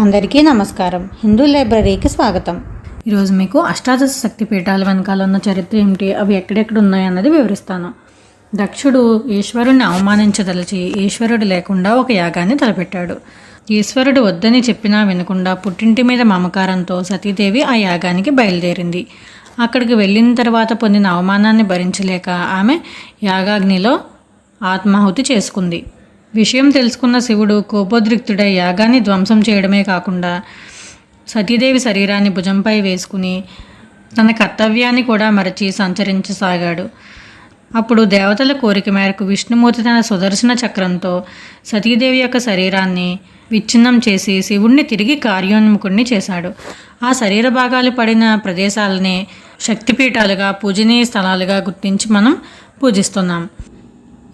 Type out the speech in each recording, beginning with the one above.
అందరికీ నమస్కారం. హిందూ లైబ్రరీకి స్వాగతం. ఈరోజు మీకు అష్టాదశ శక్తి పీఠాల వెనకాల ఉన్న చరిత్ర ఏమిటి? అవి ఎక్కడెక్కడ ఉన్నాయన్నది వివరిస్తాను. దక్షుడు ఈశ్వరుణ్ణి అవమానించదలిచి ఈశ్వరుడు లేకుండా ఒక యాగాన్ని తలపెట్టాడు. ఈశ్వరుడు వద్దని చెప్పినా వినకుండా పుట్టింటి మీద మమకారంతో సతీదేవి ఆ యాగానికి బయలుదేరింది. అక్కడికి వెళ్ళిన తర్వాత పొందిన అవమానాన్ని భరించలేక ఆమె యాగాగ్నిలో ఆత్మాహుతి చేసుకుంది. విషయం తెలుసుకున్న శివుడు కోపోద్రిక్తుడై యాగాన్ని ధ్వంసం చేయడమే కాకుండా సతీదేవి శరీరాన్ని భుజంపై వేసుకుని తన కర్తవ్యాన్ని కూడా మరచి సంచరించసాగాడు. అప్పుడు దేవతల కోరిక మేరకు విష్ణుమూర్తి తన సుదర్శన చక్రంతో సతీదేవి యొక్క శరీరాన్ని విచ్ఛిన్నం చేసి శివుణ్ణి తిరిగి కార్యోన్ముఖుణ్ణి చేశాడు. ఆ శరీర భాగాలు పడిన ప్రదేశాలని శక్తిపీఠాలుగా పూజనీయ స్థలాలుగా గుర్తించి మనం పూజిస్తున్నాం.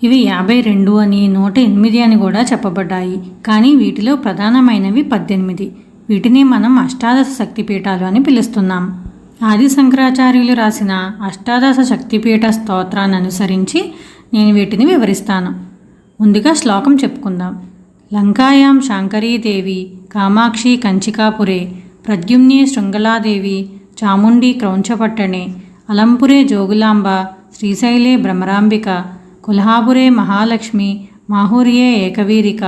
ఇవి యాభై రెండు అని నూట ఎనిమిది అని కూడా చెప్పబడ్డాయి. కానీ వీటిలో ప్రధానమైనవి పద్దెనిమిది. వీటిని మనం అష్టాదశ శక్తిపీఠాలు అని పిలుస్తున్నాం. ఆది శంకరాచార్యులు రాసిన అష్టాదశ శక్తిపీఠ స్తోత్రాన్ని అనుసరించి నేను వీటిని వివరిస్తాను. ముందుగా శ్లోకం చెప్పుకుందాం. లంకాయాం శాంకరీదేవి కామాక్షి కంచికాపురే ప్రద్యుమ్నే శృంగలాదేవి చాముండి క్రౌంచపట్టణే అలంపురే జోగులాంబ శ్రీశైలే భ్రమరాంబిక కుల్హాపురే మహాలక్ష్మి మాహూర్యే ఏకవీరిక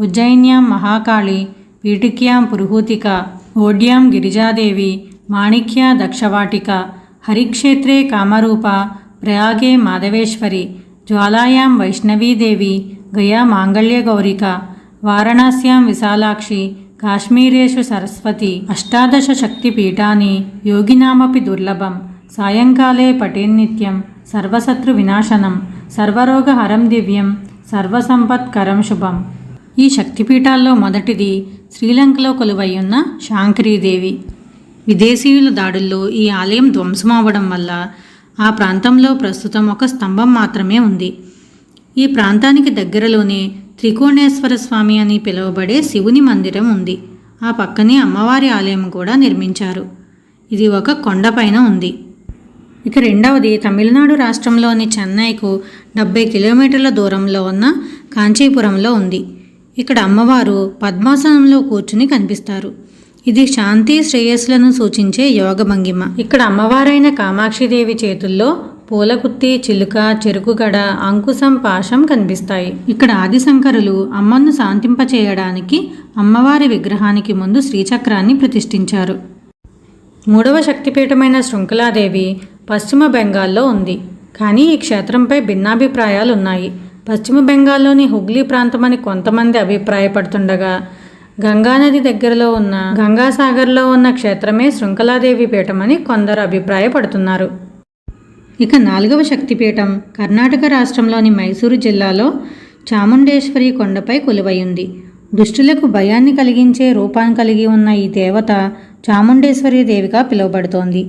ఉజ్జయిన్యాం మహాకాళి పీఠిక్యాం పురుహూతిక ఓడ్యాం గిరిజాదేవి మాణిక్య దక్షవాటిక హరిక్షేత్రే కామరూప ప్రయాగే మాధవేశ్వరి జ్వాలాయాం వైష్ణవీదేవి గయా మాంగళ్యగౌరిక వారణాస్యాం విశాలాక్షి కాశ్మీరేషు సరస్వతి అష్టాదశ శక్తిపీఠాని యోగినామపి దుర్లభం సాయంకాలే పటేన్నిత్యం సర్వశత్రు వినాశనం సర్వరోగహరం దివ్యం సర్వసంపత్కరం శుభం. ఈ శక్తిపీఠాల్లో మొదటిది శ్రీలంకలో కొలువై ఉన్న శాంకరీదేవి. విదేశీయుల దాడుల్లో ఈ ఆలయం ధ్వంసమవ్వడం వల్ల ఆ ప్రాంతంలో ప్రస్తుతం ఒక స్తంభం మాత్రమే ఉంది. ఈ ప్రాంతానికి దగ్గరలోనే త్రికోణేశ్వర స్వామి అని పిలువబడే శివుని మందిరం ఉంది. ఆ పక్కనే అమ్మవారి ఆలయం కూడా నిర్మించారు. ఇది ఒక కొండపైన ఉంది. ఇక రెండవది తమిళనాడు రాష్ట్రంలోని చెన్నైకు డెబ్బై కిలోమీటర్ల దూరంలో ఉన్న కాంచీపురంలో ఉంది. ఇక్కడ అమ్మవారు పద్మాసనంలో కూర్చుని కనిపిస్తారు. ఇది శాంతి శ్రేయస్సులను సూచించే యోగ భంగిమ. ఇక్కడ అమ్మవారైన కామాక్షిదేవి చేతుల్లో పూలకుత్తి చిలుక చెరుకుగడ అంకుశం పాశం కనిపిస్తాయి. ఇక్కడ ఆదిశంకరులు అమ్మను శాంతింపచేయడానికి అమ్మవారి విగ్రహానికి ముందు శ్రీచక్రాన్ని ప్రతిష్ఠించారు. మూడవ శక్తిపీఠమైన శృంఖలాదేవి పశ్చిమ బెంగాల్లో ఉంది. కానీ ఈ క్షేత్రంపై భిన్నాభిప్రాయాలు ఉన్నాయి పశ్చిమ బెంగాల్లోని హుగ్లీ ప్రాంతమని కొంతమంది అభిప్రాయపడుతుండగా గంగానది దగ్గరలో ఉన్న గంగాసాగర్లో ఉన్న క్షేత్రమే శృంఖలాదేవి పీఠమని కొందరు అభిప్రాయపడుతున్నారు. ఇక నాలుగవ శక్తిపీఠం కర్ణాటక రాష్ట్రంలోని మైసూరు జిల్లాలో చాముండేశ్వరి కొండపై కొలువైంది. దుష్టులకు భయాన్ని కలిగించే రూపాన్ని కలిగి ఉన్న ఈ దేవత చాముండేశ్వరి దేవిగా పిలువబడుతోంది.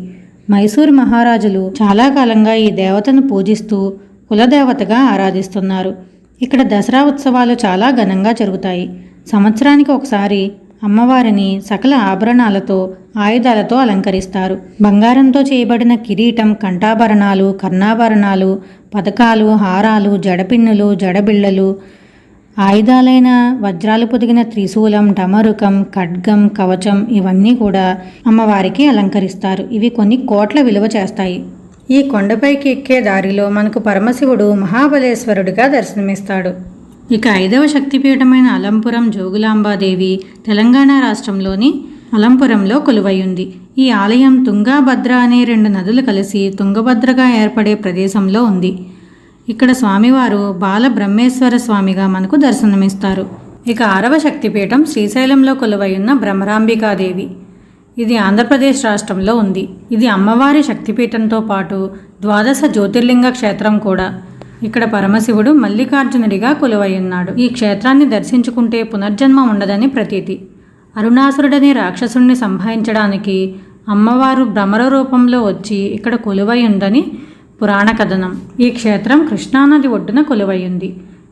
మైసూరు మహారాజులు చాలా కాలంగా ఈ దేవతను పూజిస్తూ కులదేవతగా ఆరాధిస్తున్నారు. ఇక్కడ దసరా ఉత్సవాలు చాలా ఘనంగా జరుగుతాయి. సంవత్సరానికి ఒకసారి అమ్మవారిని సకల ఆభరణాలతో ఆయుధాలతో అలంకరిస్తారు. బంగారంతో చేయబడిన కిరీటం కంఠాభరణాలు కర్ణాభరణాలు పథకాలు హారాలు జడపిన్నులు జడబిళ్ళలు ఆయుధాలైన వజ్రాలు పొదిగిన త్రిశూలం డమరుకం ఖడ్గం కవచం ఇవన్నీ కూడా అమ్మవారికి అలంకరిస్తారు. ఇవి కొన్ని కోట్ల విలువ చేస్తాయి. ఈ కొండపైకి ఎక్కే దారిలో మనకు పరమశివుడు మహాబలేశ్వరుడిగా దర్శనమిస్తాడు. ఇక ఐదవ శక్తిపీఠమైన అలంపురం జోగులాంబాదేవి తెలంగాణ రాష్ట్రంలోని అలంపురంలో కొలువైంది. ఈ ఆలయం తుంగాభద్ర అనే రెండు నదులు కలిసి తుంగభద్రగా ఏర్పడే ప్రదేశంలో ఉంది. ఇక్కడ స్వామివారు బాల బ్రహ్మేశ్వర స్వామిగా మనకు దర్శనమిస్తారు. ఇక ఆరవ శక్తిపీఠం శ్రీశైలంలో కొలువైన బ్రహ్మరాంబికాదేవి. ఇది ఆంధ్రప్రదేశ్ రాష్ట్రంలో ఉంది. ఇది అమ్మవారి శక్తిపీఠంతో పాటు ద్వాదశ జ్యోతిర్లింగ క్షేత్రం కూడా. ఇక్కడ పరమశివుడు మల్లికార్జునుడిగా కొలువై ఉన్నాడు ఈ క్షేత్రాన్ని దర్శించుకుంటే పునర్జన్మ ఉండదని ప్రతీతి. అరుణాసురుడనే రాక్షసుణ్ణి సంహరించడానికి అమ్మవారు భ్రమర రూపంలో వచ్చి ఇక్కడ కొలువై ఉందని పురాణ కథనం. ఈ క్షేత్రం కృష్ణానది ఒడ్డున కొలువైంది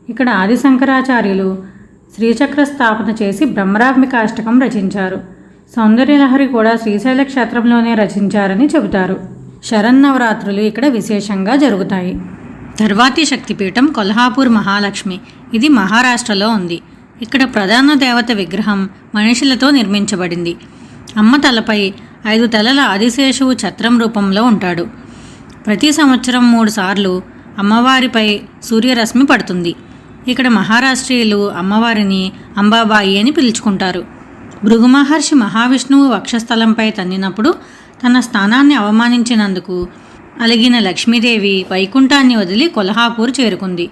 ఇక్కడ ఆదిశంకరాచార్యులు శ్రీచక్ర స్థాపన చేసి బ్రహ్మరాత్మికాష్టకం రచించారు. సౌందర్యలహరి కూడా శ్రీశైల క్షేత్రంలోనే రచించారని చెబుతారు. శరన్నవరాత్రులు ఇక్కడ విశేషంగా జరుగుతాయి. తర్వాతి శక్తిపీఠం కొల్హాపూర్ మహాలక్ష్మి. ఇది మహారాష్ట్రలో ఉంది. ఇక్కడ ప్రధాన దేవత విగ్రహం మనుషులతో నిర్మించబడింది. అమ్మ తలపై ఐదు తలల ఆదిశేషువు ఛత్రం రూపంలో ఉంటాడు. ప్రతి సంవత్సరం మూడు సార్లు అమ్మవారిపై సూర్యరశ్మి పడుతుంది. ఇక్కడ మహారాష్ట్రీయులు అమ్మవారిని అంబాబాయి అని పిలుచుకుంటారు. భృగు మహర్షి మహావిష్ణువు వక్షస్థలంపై తన్నినప్పుడు తన స్థానాన్ని అవమానించినందుకు అలిగిన లక్ష్మీదేవి వైకుంఠాన్ని వదిలి కొల్హాపూర్ చేరుకుంది.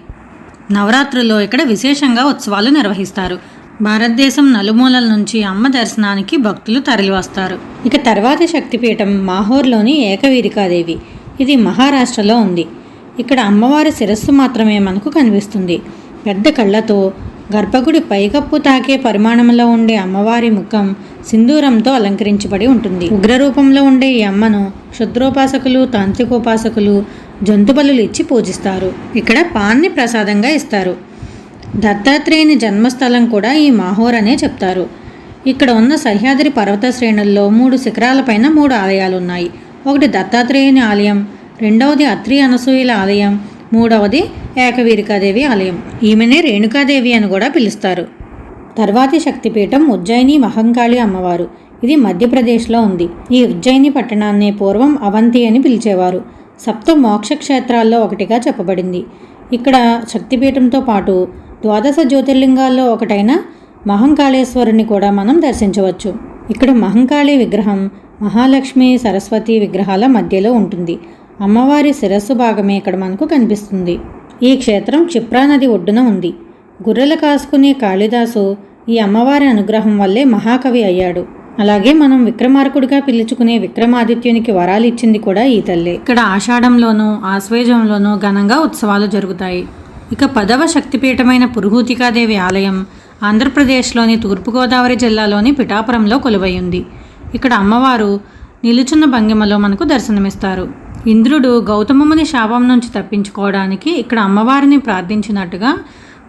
నవరాత్రుల్లో ఇక్కడ విశేషంగా ఉత్సవాలు నిర్వహిస్తారు. భారతదేశం నలుమూలల నుంచి అమ్మ దర్శనానికి భక్తులు తరలివస్తారు. ఇక తర్వాతి శక్తిపీఠం మాహోర్లోని ఏకవీరికాదేవి. ఇది మహారాష్ట్రలో ఉంది. ఇక్కడ అమ్మవారి శిరస్సు మాత్రమే మనకు కనిపిస్తుంది. పెద్ద కళ్ళతో గర్భగుడి పైకప్పు తాకే పరిమాణంలో ఉండే అమ్మవారి ముఖం సింధూరంతో అలంకరించబడి ఉంటుంది. ఉగ్రరూపంలో ఉండే ఈ అమ్మను క్షుద్రోపాసకులు తాంత్రికోపాసకులు జంతుబలులు ఇచ్చి పూజిస్తారు. ఇక్కడ పాన్ని ప్రసాదంగా ఇస్తారు. దత్తాత్రేయుని జన్మస్థలం కూడా ఈ మాహోర్ అనే చెప్తారు. ఇక్కడ ఉన్న సహ్యాద్రి పర్వత శ్రేణుల్లో మూడు శిఖరాలపైన మూడు ఆలయాలు ఉన్నాయి ఒకటి దత్తాత్రేయుని ఆలయం రెండవది అత్రి అనసూయుల ఆలయం మూడవది ఏకవీరికాదేవి ఆలయం. ఈమెనే రేణుకాదేవి అని కూడా పిలుస్తారు. తర్వాతి శక్తిపీఠం ఉజ్జయిని మహంకాళి అమ్మవారు. ఇది మధ్యప్రదేశ్లో ఉంది. ఈ ఉజ్జయిని పట్టణాన్ని పూర్వం అవంతి అని పిలిచేవారు. సప్త మోక్ష క్షేత్రాల్లో ఒకటిగా చెప్పబడింది. ఇక్కడ శక్తిపీఠంతో పాటు ద్వాదశ జ్యోతిర్లింగాల్లో ఒకటైన మహంకాళేశ్వరుని కూడా మనం దర్శించవచ్చు. ఇక్కడ మహంకాళి విగ్రహం మహాలక్ష్మి సరస్వతి విగ్రహాల మధ్యలో ఉంటుంది. అమ్మవారి శిరస్సు భాగమే ఇక్కడ మనకు కనిపిస్తుంది. ఈ క్షేత్రం క్షిప్రా నది ఒడ్డున ఉంది. గుర్రెలు కాసుకునే కాళిదాసు ఈ అమ్మవారి అనుగ్రహం వల్లే మహాకవి అయ్యాడు. అలాగే మనం విక్రమార్కుడిగా పిలుచుకునే విక్రమాదిత్యునికి వరాలు ఇచ్చింది కూడా ఈ తల్లే. ఇక్కడ ఆషాఢంలోనూ ఆశ్వేజంలోనూ ఘనంగా ఉత్సవాలు జరుగుతాయి. ఇక పదవ శక్తిపీఠమైన పురుహూతికాదేవి ఆలయం ఆంధ్రప్రదేశ్లోని తూర్పుగోదావరి జిల్లాలోని పిఠాపురంలో కొలువై ఉంది. ఇక్కడ అమ్మవారు నిలుచున్న భంగిమలో మనకు దర్శనమిస్తారు. ఇంద్రుడు గౌతమముని శాపం నుంచి తప్పించుకోవడానికి ఇక్కడ అమ్మవారిని ప్రార్థించినట్టుగా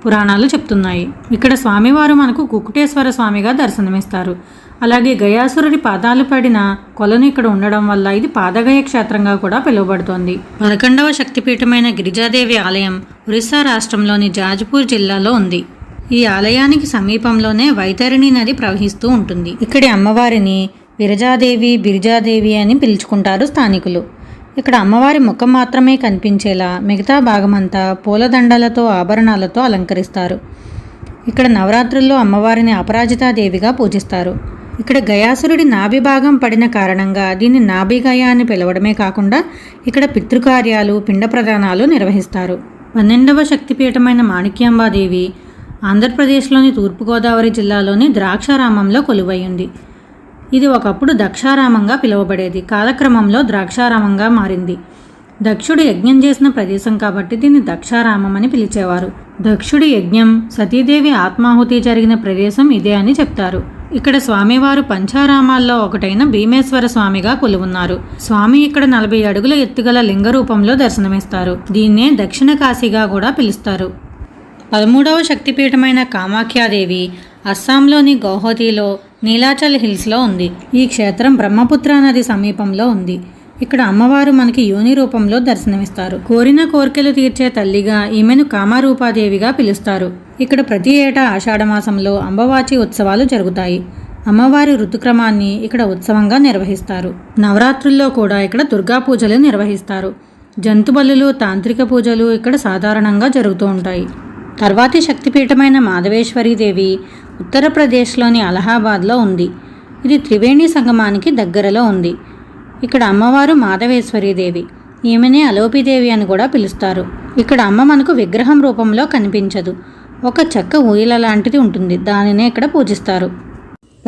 పురాణాలు చెప్తున్నాయి. ఇక్కడ స్వామివారు మనకు కుకుటేశ్వర స్వామిగా దర్శనమిస్తారు. అలాగే గయాసురుడి పాదాలు పడిన కొలను ఇక్కడ ఉండడం వల్ల ఇది పాదగయ క్షేత్రంగా కూడా పిలువబడుతోంది. పదకొండవ శక్తిపీఠమైన గిరిజాదేవి ఆలయం ఒరిస్సా రాష్ట్రంలోని జాజ్పూర్ జిల్లాలో ఉంది. ఈ ఆలయానికి సమీపంలోనే వైతరిణి నది ప్రవహిస్తూ ఉంటుంది. ఇక్కడి అమ్మవారిని విరజాదేవి బిరిజాదేవి అని పిలుచుకుంటారు స్థానికులు. ఇక్కడ అమ్మవారి ముఖం మాత్రమే కనిపించేలా మిగతా భాగమంతా పూలదండలతో ఆభరణాలతో అలంకరిస్తారు. ఇక్కడ నవరాత్రుల్లో అమ్మవారిని అపరాజితాదేవిగా పూజిస్తారు. ఇక్కడ గయాసురుడి నాభి భాగం పడిన కారణంగా దీన్ని నాభిగయ అని పిలవడమే కాకుండా ఇక్కడ పితృకార్యాలు పిండ ప్రదానాలు నిర్వహిస్తారు. పన్నెండవ శక్తిపీఠమైన మాణిక్యాంబాదేవి ఆంధ్రప్రదేశ్లోని తూర్పుగోదావరి జిల్లాలోని ద్రాక్షారామంలో కొలువై ఉంది. ఇది ఒకప్పుడు దక్షారామంగా పిలువబడేది. కాలక్రమంలో ద్రాక్షారామంగా మారింది. దక్షుడు యజ్ఞం చేసిన ప్రదేశం కాబట్టి దీన్ని దక్షారామం అని పిలిచేవారు. దక్షుడి యజ్ఞం సతీదేవి ఆత్మాహుతి జరిగిన ప్రదేశం ఇదే అని చెప్తారు. ఇక్కడ స్వామివారు పంచారామాల్లో ఒకటైన భీమేశ్వర స్వామిగా కొలువున్నారు. స్వామి ఇక్కడ నలభై అడుగుల ఎత్తుగల లింగ రూపంలో దర్శనమిస్తారు. దీన్నే దక్షిణ కాశీగా కూడా పిలుస్తారు. పదమూడవ శక్తిపీఠమైన కామాఖ్యాదేవి అస్సాంలోని గౌహతిలో నీలాచల్ హిల్స్లో ఉంది. ఈ క్షేత్రం బ్రహ్మపుత్ర నది సమీపంలో ఉంది. ఇక్కడ అమ్మవారు మనకి యోని రూపంలో దర్శనమిస్తారు. కోరిన కోరికలు తీర్చే తల్లిగా ఈమెను కామారూపాదేవిగా పిలుస్తారు. ఇక్కడ ప్రతి ఏటా ఆషాఢమాసంలో అంబవాచి ఉత్సవాలు జరుగుతాయి. అమ్మవారి ఋతుక్రమాన్ని ఇక్కడ ఉత్సవంగా నిర్వహిస్తారు. నవరాత్రుల్లో కూడా ఇక్కడ దుర్గా పూజలు నిర్వహిస్తారు. జంతు బలులు తాంత్రిక పూజలు ఇక్కడ సాధారణంగా జరుగుతూ ఉంటాయి. తర్వాతి శక్తిపీఠమైన మాధవేశ్వరీదేవి ఉత్తరప్రదేశ్లోని అలహాబాద్లో ఉంది. ఇది త్రివేణి సంగమానికి దగ్గరలో ఉంది. ఇక్కడ అమ్మవారు మాధవేశ్వరీదేవి. ఈమెనే అలోపిదేవి అని కూడా పిలుస్తారు. ఇక్కడ అమ్మ మనకు విగ్రహం రూపంలో కనిపించదు. ఒక చెక్క ఊయల లాంటిది ఉంటుంది. దానినే ఇక్కడ పూజిస్తారు.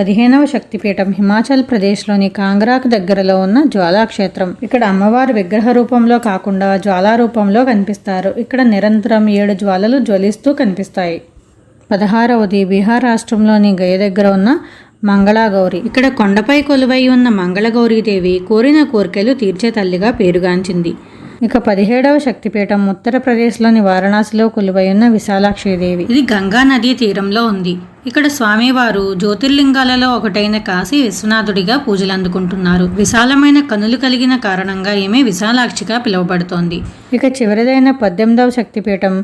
పదిహేనవ శక్తిపీఠం హిమాచల్ ప్రదేశ్లోని కాంగ్రాకు దగ్గరలో ఉన్న జ్వాలాక్షేత్రం. ఇక్కడ అమ్మవారు విగ్రహ రూపంలో కాకుండా జ్వాలా రూపంలో కనిపిస్తారు. ఇక్కడ నిరంతరం ఏడు జ్వాలలు జ్వలిస్తూ కనిపిస్తాయి. పదహారవది బీహార్ రాష్ట్రంలోని గయ దగ్గర ఉన్న మంగళాగౌరి. ఇక్కడ కొండపై కొలువై ఉన్న మంగళగౌరీదేవి కోరిన కోరికలు తీర్చే తల్లిగా పేరుగాంచింది. ఇక పదిహేడవ శక్తిపీఠం ఉత్తరప్రదేశ్లోని వారణాసిలో కొలువై ఉన్న విశాలాక్షిదేవి. ఇది గంగా నదీ తీరంలో ఉంది. ఇక్కడ స్వామివారు జ్యోతిర్లింగాలలో ఒకటైన కాశీ విశ్వనాథుడిగా పూజలు అందుకుంటున్నారు. విశాలమైన కనులు కలిగిన కారణంగా ఈమె విశాలాక్షిగా పిలువబడుతోంది. ఇక చివరిదైన పద్దెనిమిదవ శక్తిపీఠం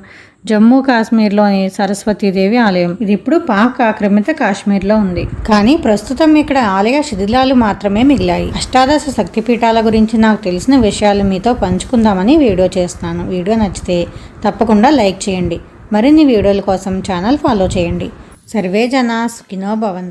జమ్మూ కాశ్మీర్లోని సరస్వతీదేవి ఆలయం. ఇది ఇప్పుడు పాక్ ఆక్రమిత కాశ్మీర్లో ఉంది. కానీ ప్రస్తుతం ఇక్కడ ఆలయ శిథిలాలు మాత్రమే మిగిలాయి. అష్టాదశ శక్తిపీఠాల గురించి నాకు తెలిసిన విషయాలు మీతో పంచుకుందామని వీడియో చేస్తాను. వీడియో నచ్చితే తప్పకుండా లైక్ చేయండి. మరిన్ని వీడియోల కోసం ఛానల్ ఫాలో చేయండి. సర్వే జనా సుఖినో భవంతు.